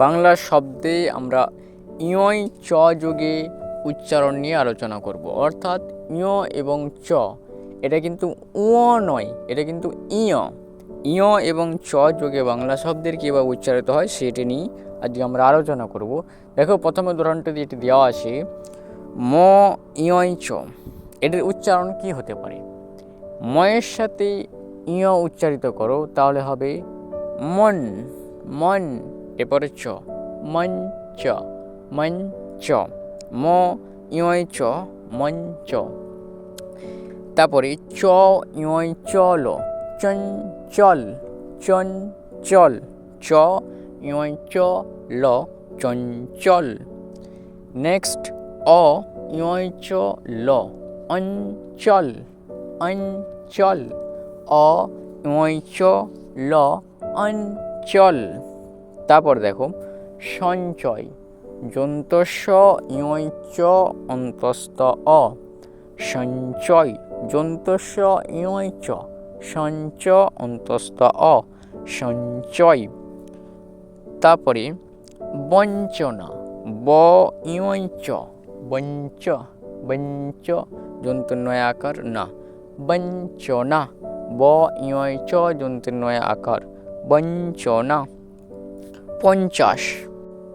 বাংলা শব্দে আমরা ইয় চ যোগে উচ্চারণ নিয়ে আলোচনা করব। অর্থাৎ ইয় এবং চ, এটা কিন্তু উ নয়, এটা কিন্তু ইয়। ইয় এবং চ যোগে বাংলা শব্দের কীভাবে উচ্চারিত হয় সেটি নিয়ে আজকে আমরা আলোচনা করব। দেখো, প্রথমে উদাহরণটা যেটি দেওয়া আছে। ম ইয় চ, এটির উচ্চারণ কি হতে পারে? ময়ের সাথে ইয় উচ্চারিত করো, তাহলে হবে মন। মন এরপরে চ মন চ মন চ ম ইয় চ মন চ তারপরে চ ইয় চল চন চল চন চল চ ইয় চ ল, চঞ্চল। নেক্সট, অ ইয় চ ল, অঞ্চল অঞ্চল। অ ইয় চ ল, অঞ্চল। তারপর দেখো, সঞ্চয় যন্তস্ব ইয় চ অন্তস্থ অ। সঞ্চয় যন্তস্ব ইয় চ সঞ্চ অন্তস্থ অ। সঞ্চয়। তারপরে বঞ্চনা, ব ইয় চ বঞ্চ বঞ্চ যন্তন্বয় আকার, না। বঞ্চনা, ব ইয় চ যন্তন্বয় আকার, বঞ্চনা। পঞ্চাশ।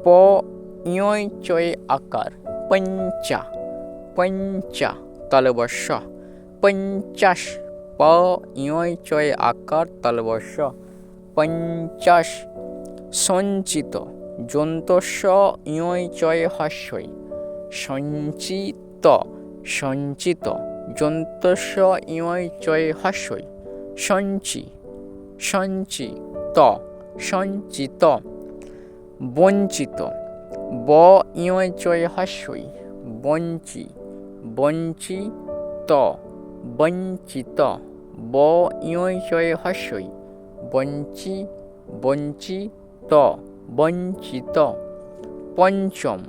প ইয় চয় আকার। পঞ্চা। পঞ্চা, তালবর্ষ। পঞ্চাশ, প ইয় চয় আকার, তালবর্ষ। পঞ্চাশ, সঞ্চিত। যন্তস্ব ইয় চয় হাস্যই। সঞ্চিত সঞ্চিত। যন্তস্ব ইয় চয় হাস্যই। সঞ্চি, সঞ্চিত সঞ্চিত। বঞ্চিত। ব ইয় চয় হাস্যই বঞ্চি বঞ্চিত বঞ্চিত। ব ইয় চয় হাস্যই বঞ্চি বঞ্চিত বঞ্চিত। পঞ্চম।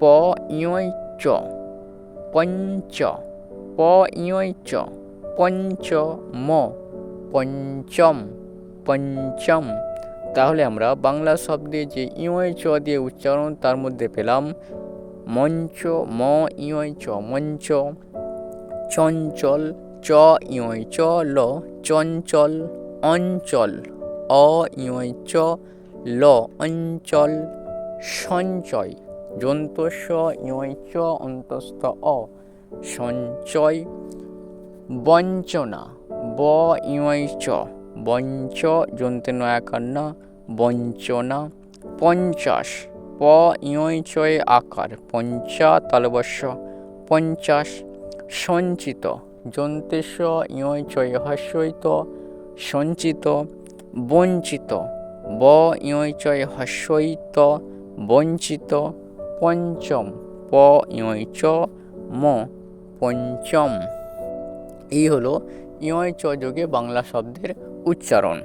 প ইয় চ পঞ্চ। প ইয় চ পঞ্চম। পঞ্চম। পঞ্চম। তাহলে আমরা বাংলা শব্দে যে ইয় চ দিয়ে উচ্চারণ, তার মধ্যে পেলাম মঞ্চ, ম ইয় চ, মঞ্চ, চঞ্চল, চ ইয় চ, ল, চঞ্চল, অঞ্চল, অ ইয় চ, ল, অঞ্চল, সঞ্চয়, যন্তস্ব ইয় চ, অন্তস্থ অ, সঞ্চয়, বঞ্চনা, ব ইয় চ। বঞ্চ যন্ত্রে নয়াকার না বঞ্চনা পঞ্চাশ। প ইয় চয় আকার, পঞ্চা তালবস্য পঞ্চাশ সঞ্চিত। যন্তেশ ইয় চয় হস্যইত সঞ্চিত, বঞ্চিত। ব ইয় চয় হস্যইত বঞ্চিত, পঞ্চম। প ইয় চ, ম, পঞ্চম। এই হলো ইয় চ যোগে বাংলা শব্দের উচ্চারণ।